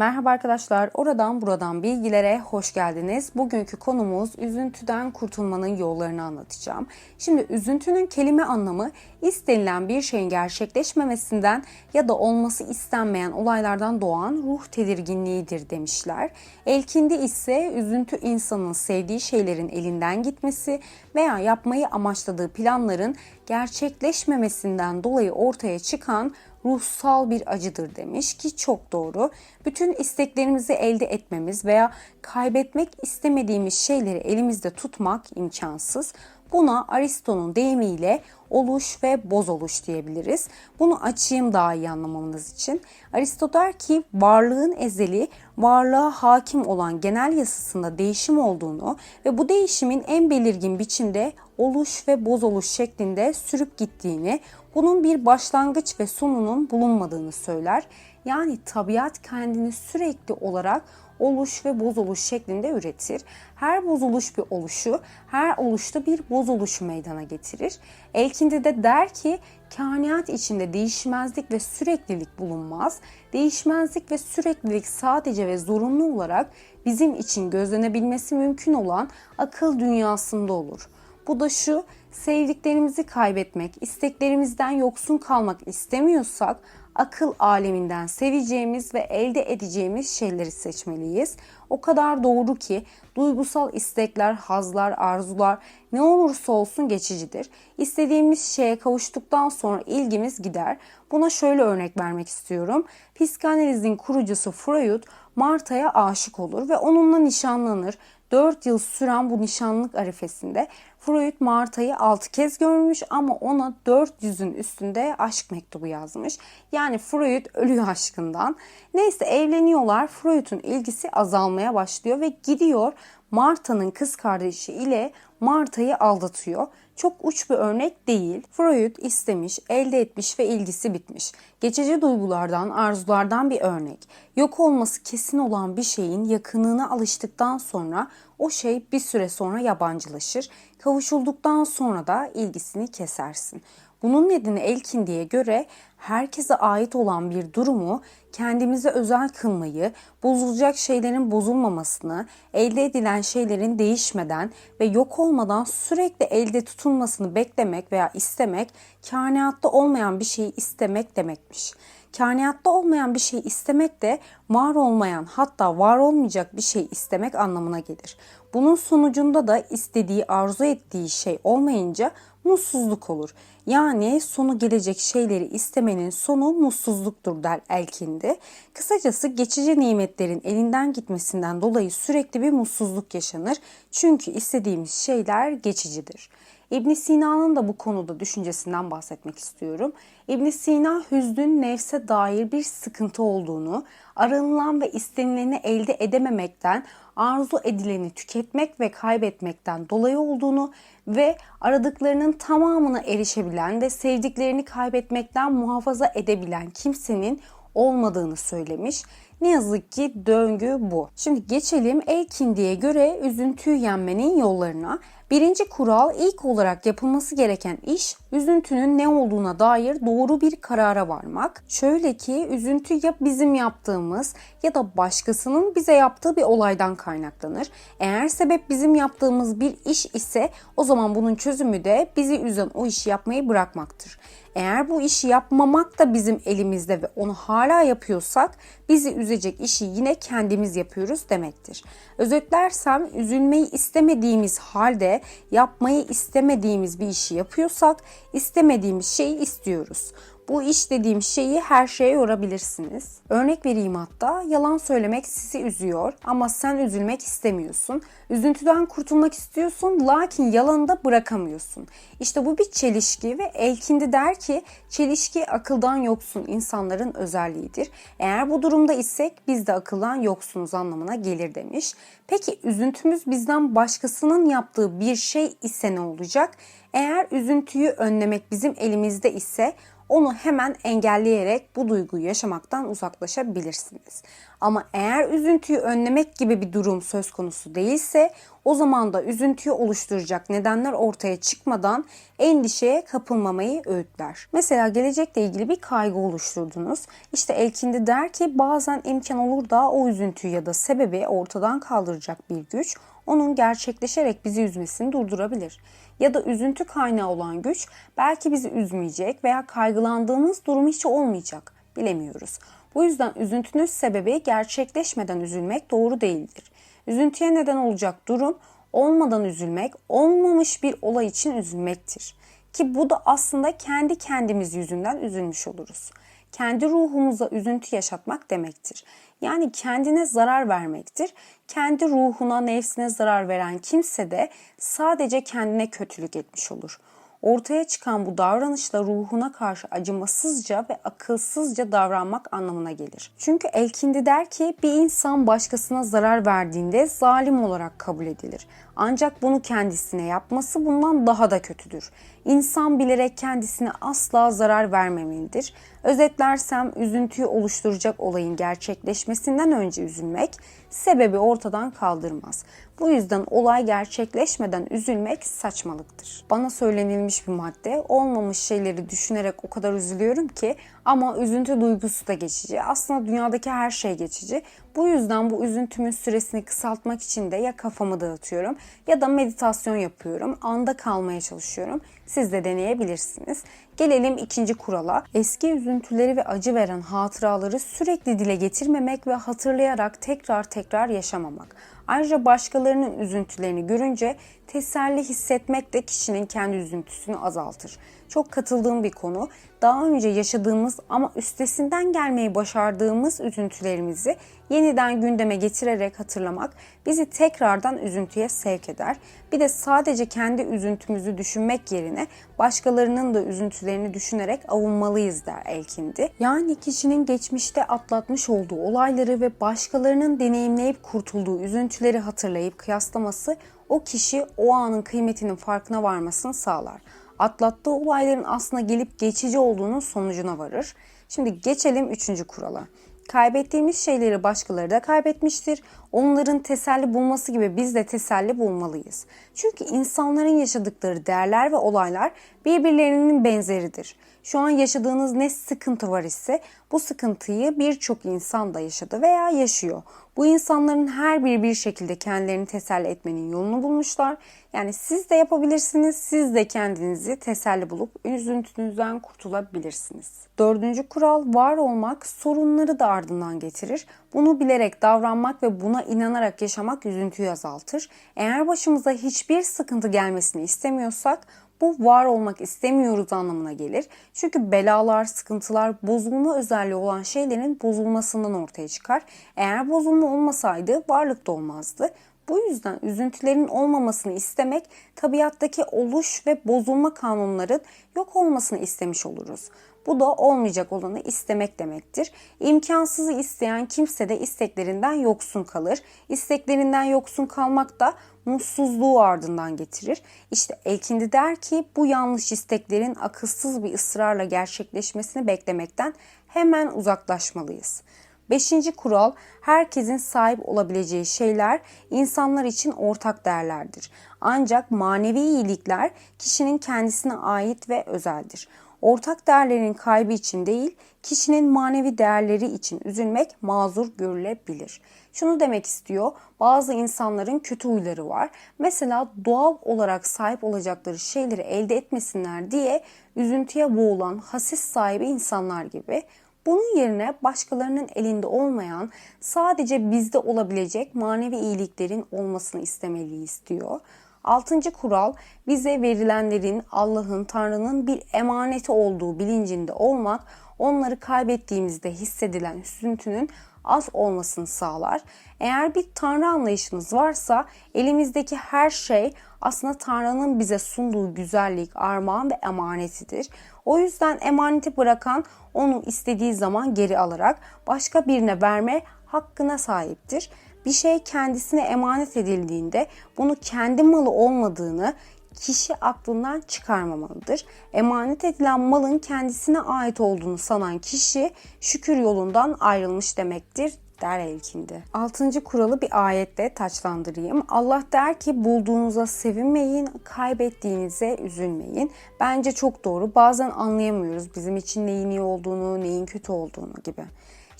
Merhaba arkadaşlar, oradan buradan bilgilere hoş geldiniz. Bugünkü konumuz üzüntüden kurtulmanın yollarını anlatacağım. Şimdi üzüntünün kelime anlamı istenilen bir şeyin gerçekleşmemesinden ya da olması istenmeyen olaylardan doğan ruh tedirginliğidir demişler. Elkindi ise üzüntü insanın sevdiği şeylerin elinden gitmesi veya yapmayı amaçladığı planların gerçekleşmemesinden dolayı ortaya çıkan ruhsal bir acıdır demiş ki çok doğru. Bütün isteklerimizi elde etmemiz veya kaybetmek istemediğimiz şeyleri elimizde tutmak imkansız. Buna Aristo'nun deyimiyle oluş ve bozoluş diyebiliriz. Bunu açayım daha iyi anlamamız için. Aristo der ki varlığın ezeli, varlığa hakim olan genel yasasında değişim olduğunu ve bu değişimin en belirgin biçimde oluş ve bozoluş şeklinde sürüp gittiğini, bunun bir başlangıç ve sonunun bulunmadığını söyler. Yani tabiat kendini sürekli olarak oluş ve bozuluş şeklinde üretir. Her bozuluş bir oluşu, her oluşta bir bozuluşu meydana getirir. Elkindi de der ki kainat içinde değişmezlik ve süreklilik bulunmaz. Değişmezlik ve süreklilik sadece ve zorunlu olarak bizim için gözlenebilmesi mümkün olan akıl dünyasında olur. Bu da şu, sevdiklerimizi kaybetmek, isteklerimizden yoksun kalmak istemiyorsak akıl aleminden seveceğimiz ve elde edeceğimiz şeyleri seçmeliyiz. O kadar doğru ki duygusal istekler, hazlar, arzular ne olursa olsun geçicidir. İstediğimiz şeye kavuştuktan sonra ilgimiz gider. Buna şöyle örnek vermek istiyorum. Psikanalizin kurucusu Freud Marta'ya aşık olur ve onunla nişanlanır. 4 yıl süren bu nişanlık arifesinde Freud Marta'yı 6 kez görmüş ama ona 400'ün üstünde aşk mektubu yazmış. Yani Freud ölüyor aşkından. Neyse evleniyorlar. Freud'un ilgisi azalmaya başlıyor ve gidiyor Marta'nın kız kardeşi ile Marta'yı aldatıyor. Çok uç bir örnek değil. Freud istemiş, elde etmiş ve ilgisi bitmiş. Geçici duygulardan, arzulardan bir örnek. Yok olması kesin olan bir şeyin yakınına alıştıktan sonra o şey bir süre sonra yabancılaşır. Kavuşulduktan sonra da ilgisini kesersin. Bunun nedeni Elkindi'ye göre herkese ait olan bir durumu kendimize özel kılmayı, bozulacak şeylerin bozulmamasını, elde edilen şeylerin değişmeden ve yok olmadan sürekli elde tutulmasını beklemek veya istemek, kainatta olmayan bir şeyi istemek demekmiş. Kainatta olmayan bir şey istemek de var olmayan hatta var olmayacak bir şey istemek anlamına gelir. Bunun sonucunda da istediği, arzu ettiği şey olmayınca mutsuzluk olur. Yani sonu gelecek şeyleri istemenin sonu mutsuzluktur der Elkindi. Kısacası geçici nimetlerin elinden gitmesinden dolayı sürekli bir mutsuzluk yaşanır. Çünkü istediğimiz şeyler geçicidir. İbn Sina'nın da bu konuda düşüncesinden bahsetmek istiyorum. İbn Sina hüznün nefse dair bir sıkıntı olduğunu, aranılan ve istenileni elde edememekten, arzu edileni tüketmek ve kaybetmekten dolayı olduğunu ve aradıklarının tamamına erişebilen ve sevdiklerini kaybetmekten muhafaza edebilen kimsenin olmadığını söylemiş. Ne yazık ki döngü bu. Şimdi geçelim Elkindi'ye göre üzüntüyü yenmenin yollarına. Birinci kural ilk olarak yapılması gereken iş üzüntünün ne olduğuna dair doğru bir karara varmak. Şöyle ki üzüntü ya bizim yaptığımız ya da başkasının bize yaptığı bir olaydan kaynaklanır. Eğer sebep bizim yaptığımız bir iş ise o zaman bunun çözümü de bizi üzen o işi yapmayı bırakmaktır. Eğer bu işi yapmamak da bizim elimizde ve onu hala yapıyorsak bizi üzecek işi yine kendimiz yapıyoruz demektir. Özetlersem üzülmeyi istemediğimiz halde yapmayı istemediğimiz bir işi yapıyorsak istemediğimiz şeyi istiyoruz. Bu iş dediğim şeyi her şeye yorabilirsiniz. Örnek vereyim hatta yalan söylemek sizi üzüyor ama sen üzülmek istemiyorsun. Üzüntüden kurtulmak istiyorsun lakin yalanı da bırakamıyorsun. İşte bu bir çelişki ve Elkindi der ki çelişki akıldan yoksun insanların özelliğidir. Eğer bu durumda isek biz de akıldan yoksunuz anlamına gelir demiş. Peki üzüntümüz bizden başkasının yaptığı bir şey ise ne olacak? Eğer üzüntüyü önlemek bizim elimizde ise onu hemen engelleyerek bu duyguyu yaşamaktan uzaklaşabilirsiniz. Ama eğer üzüntüyü önlemek gibi bir durum söz konusu değilse o zaman da üzüntüyü oluşturacak nedenler ortaya çıkmadan endişeye kapılmamayı öğütler. Mesela gelecekle ilgili bir kaygı oluşturdunuz. İşte Elkindi der ki bazen imkan olur da o üzüntüyü ya da sebebi ortadan kaldıracak bir güç onun gerçekleşerek bizi üzmesini durdurabilir. Ya da üzüntü kaynağı olan güç belki bizi üzmeyecek veya kaygılandığımız durum hiç olmayacak. Bilemiyoruz. Bu yüzden üzüntünün sebebi gerçekleşmeden üzülmek doğru değildir. Üzüntüye neden olacak durum olmadan üzülmek, olmamış bir olay için üzülmektir. Ki bu da aslında kendi kendimiz yüzünden üzülmüş oluruz. Kendi ruhumuza üzüntü yaşatmak demektir. Yani kendine zarar vermektir. Kendi ruhuna, nefsine zarar veren kimse de sadece kendine kötülük etmiş olur. Ortaya çıkan bu davranışla ruhuna karşı acımasızca ve akılsızca davranmak anlamına gelir. Çünkü Elkindi der ki bir insan başkasına zarar verdiğinde zalim olarak kabul edilir. Ancak bunu kendisine yapması bundan daha da kötüdür. İnsan bilerek kendisine asla zarar vermemelidir. Özetlersem üzüntüyü oluşturacak olayın gerçekleşmesinden önce üzülmek sebebi ortadan kaldırmaz. Bu yüzden olay gerçekleşmeden üzülmek saçmalıktır. Bana söylenilmiş bir madde. Olmamış şeyleri düşünerek o kadar üzülüyorum ki ama üzüntü duygusu da geçici. Aslında dünyadaki her şey geçici. Bu yüzden bu üzüntümün süresini kısaltmak için de ya kafamı dağıtıyorum ya da meditasyon yapıyorum. Anda kalmaya çalışıyorum. Siz de deneyebilirsiniz. Gelelim ikinci kurala. Eski üzüntüleri ve acı veren hatıraları sürekli dile getirmemek ve hatırlayarak tekrar tekrar yaşamamak. Ayrıca başkalarının üzüntülerini görünce teselli hissetmek de kişinin kendi üzüntüsünü azaltır. Çok katıldığım bir konu. Daha önce yaşadığımız ama üstesinden gelmeyi başardığımız üzüntülerimizi yeniden gündeme getirerek hatırlamak bizi tekrardan üzüntüye sevk eder. Bir de sadece kendi üzüntümüzü düşünmek yerine başkalarının da üzüntülerini düşünerek avunmalıyız der Elkindi. Yani kişinin geçmişte atlatmış olduğu olayları ve başkalarının deneyimleyip kurtulduğu üzüntüleri hatırlayıp kıyaslaması o kişi o anın kıymetinin farkına varmasını sağlar. Atlattığı olayların aslında gelip geçici olduğunun sonucuna varır. Şimdi geçelim üçüncü kurala. Kaybettiğimiz şeyleri başkaları da kaybetmiştir. Onların teselli bulması gibi biz de teselli bulmalıyız. Çünkü insanların yaşadıkları değerler ve olaylar birbirlerinin benzeridir. Şu an yaşadığınız ne sıkıntı var ise bu sıkıntıyı birçok insan da yaşadı veya yaşıyor. Bu insanların her biri bir şekilde kendilerini teselli etmenin yolunu bulmuşlar. Yani siz de yapabilirsiniz, siz de kendinizi teselli bulup üzüntünüzden kurtulabilirsiniz. Dördüncü kural var olmak sorunları da ardından getirir. Bunu bilerek davranmak ve buna inanarak yaşamak üzüntüyü azaltır. Eğer başımıza hiçbir sıkıntı gelmesini istemiyorsak bu var olmak istemiyoruz anlamına gelir. Çünkü belalar, sıkıntılar bozulma özelliği olan şeylerin bozulmasından ortaya çıkar. Eğer bozulma olmasaydı varlık da olmazdı. Bu yüzden üzüntülerin olmamasını istemek tabiattaki oluş ve bozulma kanunların yok olmasını istemiş oluruz. Bu da olmayacak olanı istemek demektir. İmkansızı isteyen kimse de isteklerinden yoksun kalır. İsteklerinden yoksun kalmak da mutsuzluğu ardından getirir. İşte Elkindi der ki bu yanlış isteklerin akılsız bir ısrarla gerçekleşmesini beklemekten hemen uzaklaşmalıyız. Beşinci kural herkesin sahip olabileceği şeyler insanlar için ortak değerlerdir. Ancak manevi iyilikler kişinin kendisine ait ve özeldir. Ortak değerlerin kaybı için değil, kişinin manevi değerleri için üzülmek mazur görülebilir. Şunu demek istiyor, bazı insanların kötü huyları var. Mesela doğal olarak sahip olacakları şeyleri elde etmesinler diye üzüntüye boğulan hasis sahibi insanlar gibi. Bunun yerine başkalarının elinde olmayan, sadece bizde olabilecek manevi iyiliklerin olmasını istemeliyiz diyor. Altıncı kural bize verilenlerin Allah'ın, Tanrı'nın bir emaneti olduğu bilincinde olmak, onları kaybettiğimizde hissedilen üzüntünün az olmasını sağlar. Eğer bir Tanrı anlayışınız varsa elimizdeki her şey aslında Tanrı'nın bize sunduğu güzellik, armağan ve emanetidir. O yüzden emaneti bırakan onu istediği zaman geri alarak başka birine verme hakkına sahiptir. Bir şey kendisine emanet edildiğinde bunu kendi malı olmadığını, kişi aklından çıkarmamalıdır. Emanet edilen malın kendisine ait olduğunu sanan kişi şükür yolundan ayrılmış demektir der ilkindi. Altıncı kuralı bir ayette taçlandırayım. Allah der ki bulduğunuza sevinmeyin, kaybettiğinize üzülmeyin. Bence çok doğru. Bazen anlayamıyoruz bizim için neyin iyi olduğunu, neyin kötü olduğunu gibi.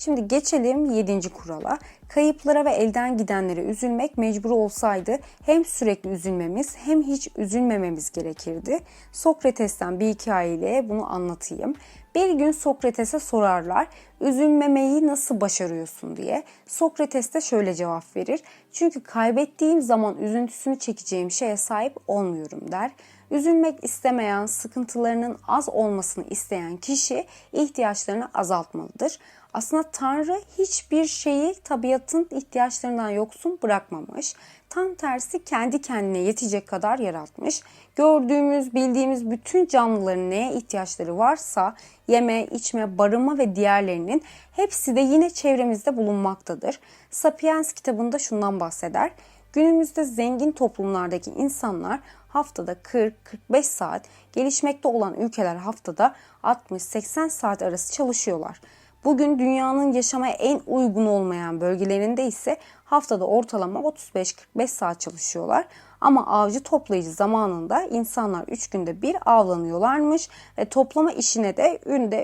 Şimdi geçelim 7. kurala. Kayıplara ve elden gidenlere üzülmek mecbur olsaydı hem sürekli üzülmemiz hem hiç üzülmememiz gerekirdi. Sokrates'ten bir hikayeyle bunu anlatayım. Bir gün Sokrates'e sorarlar, üzülmemeyi nasıl başarıyorsun diye. Sokrates de şöyle cevap verir. Çünkü kaybettiğim zaman üzüntüsünü çekeceğim şeye sahip olmuyorum der. Üzülmek istemeyen, sıkıntılarının az olmasını isteyen kişi ihtiyaçlarını azaltmalıdır. Aslında Tanrı hiçbir şeyi tabiatın ihtiyaçlarından yoksun bırakmamış. Tam tersi kendi kendine yetecek kadar yaratmış. Gördüğümüz, bildiğimiz bütün canlıların neye ihtiyaçları varsa yeme, içme, barınma ve diğerlerinin hepsi de yine çevremizde bulunmaktadır. Sapiens kitabında şundan bahseder. Günümüzde zengin toplumlardaki insanlar haftada 40-45 saat, gelişmekte olan ülkeler haftada 60-80 saat arası çalışıyorlar. Bugün dünyanın yaşamaya en uygun olmayan bölgelerinde ise haftada ortalama 35-45 saat çalışıyorlar. Ama avcı toplayıcı zamanında insanlar 3 günde bir avlanıyorlarmış ve toplama işine de günde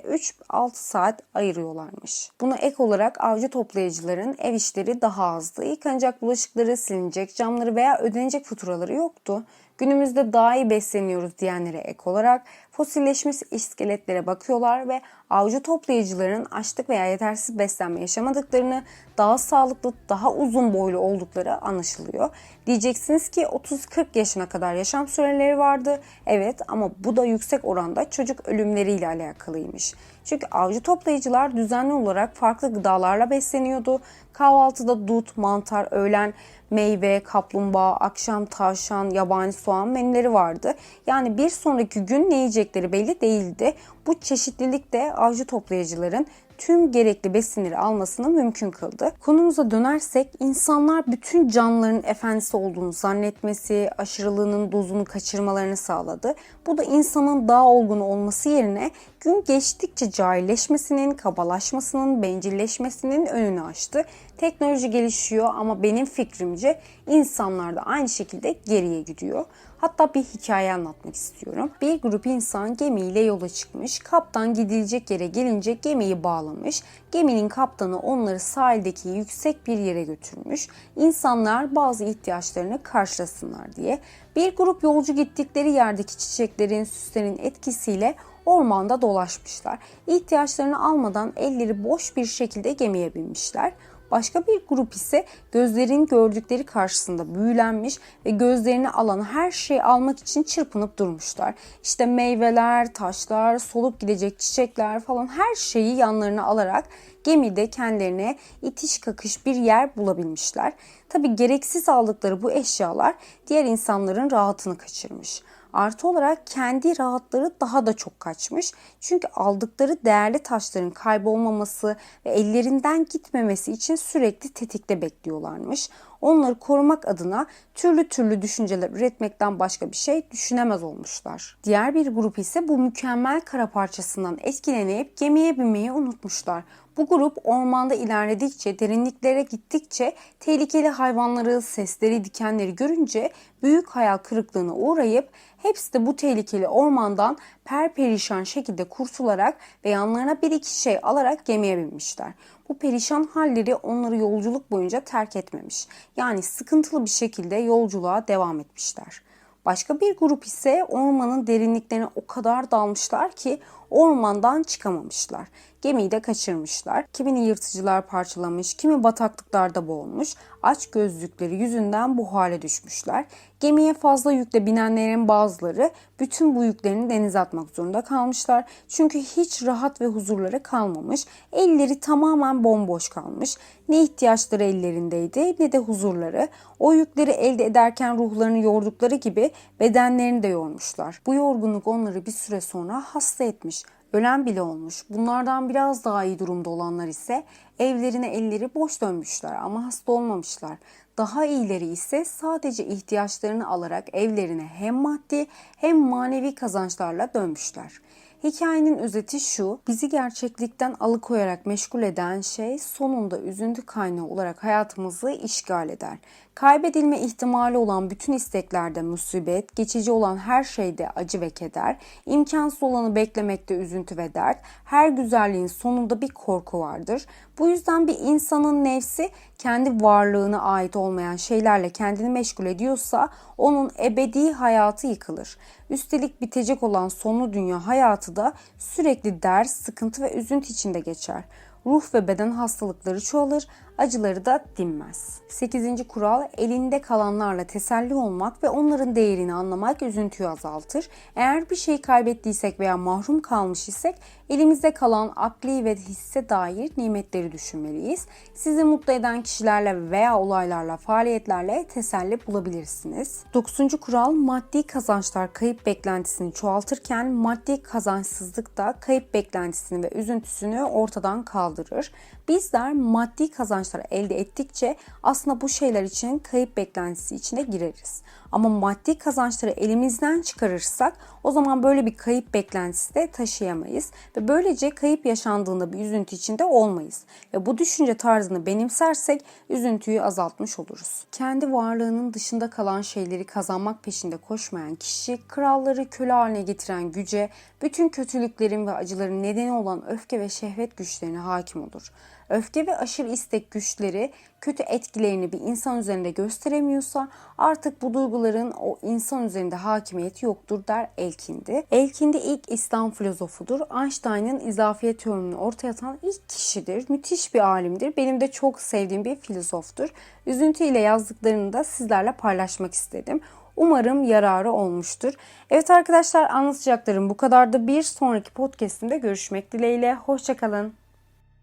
3-6 saat ayırıyorlarmış. Buna ek olarak avcı toplayıcıların ev işleri daha azdı. Yıkanacak bulaşıkları, silinecek camları veya ödenecek faturaları yoktu. Günümüzde daha iyi besleniyoruz diyenlere ek olarak fosilleşmiş iskeletlere bakıyorlar ve avcı toplayıcıların açlık veya yetersiz beslenme yaşamadıklarını, daha sağlıklı, daha uzun boylu oldukları anlaşılıyor. Diyeceksiniz ki 30-40 yaşına kadar yaşam süreleri vardı. Evet ama bu da yüksek oranda çocuk ölümleriyle alakalıymış. Çünkü avcı toplayıcılar düzenli olarak farklı gıdalarla besleniyordu. Kahvaltıda dut, mantar, öğlen meyve, kaplumbağa, akşam tavşan, yabani soğan menüleri vardı. Yani bir sonraki gün ne yiyecekleri belli değildi. Bu çeşitlilik de avcı toplayıcıların tüm gerekli besinleri almasını mümkün kıldı. Konumuza dönersek insanlar bütün canlıların efendisi olduğunu zannetmesi, aşırılığının dozunu kaçırmalarını sağladı. Bu da insanın daha olgun olması yerine gün geçtikçe cahilleşmesinin, kabalaşmasının, bencilleşmesinin önünü açtı. Teknoloji gelişiyor ama benim fikrimce insanlar da aynı şekilde geriye gidiyor. Hatta bir hikaye anlatmak istiyorum. Bir grup insan gemiyle yola çıkmış. Kaptan gidilecek yere gelince gemiyi bağlamış. Geminin kaptanı onları sahildeki yüksek bir yere götürmüş. İnsanlar bazı ihtiyaçlarını karşılasınlar diye. Bir grup yolcu gittikleri yerdeki çiçeklerin, süslerin etkisiyle ormanda dolaşmışlar. İhtiyaçlarını almadan elleri boş bir şekilde gemiye binmişler. Başka bir grup ise gözlerin gördükleri karşısında büyülenmiş ve gözlerini alan her şeyi almak için çırpınıp durmuşlar. İşte meyveler, taşlar, solup gidecek çiçekler falan her şeyi yanlarına alarak gemide kendilerine itiş kakış bir yer bulabilmişler. Tabi gereksiz aldıkları bu eşyalar diğer insanların rahatını kaçırmış. Artı olarak kendi rahatları daha da çok kaçmış. Çünkü aldıkları değerli taşların kaybolmaması ve ellerinden gitmemesi için sürekli tetikte bekliyorlarmış. Onları korumak adına türlü türlü düşünceler üretmekten başka bir şey düşünemez olmuşlar. Diğer bir grup ise bu mükemmel kara parçasından etkilenip gemiye binmeyi unutmuşlar. Bu grup ormanda ilerledikçe, derinliklere gittikçe tehlikeli hayvanları, sesleri, dikenleri görünce büyük hayal kırıklığına uğrayıp hepsi de bu tehlikeli ormandan perperişan şekilde kurtularak ve yanlarına bir iki şey alarak gemiye binmişler. Bu perişan halleri onları yolculuk boyunca terk etmemiş. Yani sıkıntılı bir şekilde yolculuğa devam etmişler. Başka bir grup ise ormanın derinliklerine o kadar dalmışlar ki ormandan çıkamamışlar. Gemiyi de kaçırmışlar. Kimini yırtıcılar parçalamış, kimi bataklıklarda boğulmuş. Aç gözlükleri yüzünden bu hale düşmüşler. Gemiye fazla yükle binenlerin bazıları bütün bu yüklerini denize atmak zorunda kalmışlar. Çünkü hiç rahat ve huzurları kalmamış. Elleri tamamen bomboş kalmış. Ne ihtiyaçları ellerindeydi ne de huzurları. O yükleri elde ederken ruhlarını yordukları gibi bedenlerini de yormuşlar. Bu yorgunluk onları bir süre sonra hasta etmiş ölen bile olmuş. Bunlardan biraz daha iyi durumda olanlar ise evlerine elleri boş dönmüşler ama hasta olmamışlar. Daha iyileri ise sadece ihtiyaçlarını alarak evlerine hem maddi hem manevi kazançlarla dönmüşler. Hikayenin özeti şu, bizi gerçeklikten alıkoyarak meşgul eden şey sonunda üzüntü kaynağı olarak hayatımızı işgal eder. Kaybedilme ihtimali olan bütün isteklerde musibet, geçici olan her şeyde acı ve keder, imkansız olanı beklemekte üzüntü ve dert, her güzelliğin sonunda bir korku vardır. Bu yüzden bir insanın nefsi kendi varlığına ait olmayan şeylerle kendini meşgul ediyorsa onun ebedi hayatı yıkılır. Üstelik bitecek olan sonlu dünya hayatı da sürekli ders, sıkıntı ve üzüntü içinde geçer. Ruh ve beden hastalıkları çoğalır, acıları da dinmez. 8. kural elinde kalanlarla teselli olmak ve onların değerini anlamak üzüntüyü azaltır. Eğer bir şey kaybettiysek veya mahrum kalmış isek elimizde kalan akli ve hisse dair nimetleri düşünmeliyiz. Sizi mutlu eden kişilerle veya olaylarla, faaliyetlerle teselli bulabilirsiniz. 9. kural maddi kazançlar kayıp beklentisini çoğaltırken maddi kazançsızlık da kayıp beklentisini ve üzüntüsünü ortadan kaldırır. Bizler maddi kazançlar elde ettikçe aslında bu şeyler için kayıp beklentisi içine gireriz. Ama maddi kazançları elimizden çıkarırsak o zaman böyle bir kayıp beklentisi de taşıyamayız ve böylece kayıp yaşandığında bir üzüntü içinde olmayız. Ve bu düşünce tarzını benimsersek üzüntüyü azaltmış oluruz. Kendi varlığının dışında kalan şeyleri kazanmak peşinde koşmayan kişi kralları köle haline getiren güce, bütün kötülüklerin ve acıların nedeni olan öfke ve şehvet güçlerine hakim olur. Öfke ve aşırı istek güçleri kötü etkilerini bir insan üzerinde gösteremiyorsa artık bu duyguların o insan üzerinde hakimiyeti yoktur der Elkindi. Elkindi ilk İslam filozofudur. Einstein'ın izafiyet teorimini ortaya atan ilk kişidir. Müthiş bir alimdir. Benim de çok sevdiğim bir filozoftur. Üzüntü ile yazdıklarını da sizlerle paylaşmak istedim. Umarım yararı olmuştur. Evet arkadaşlar anlatacaklarım bu kadardı. Bir sonraki podcastimde görüşmek dileğiyle. Hoşçakalın.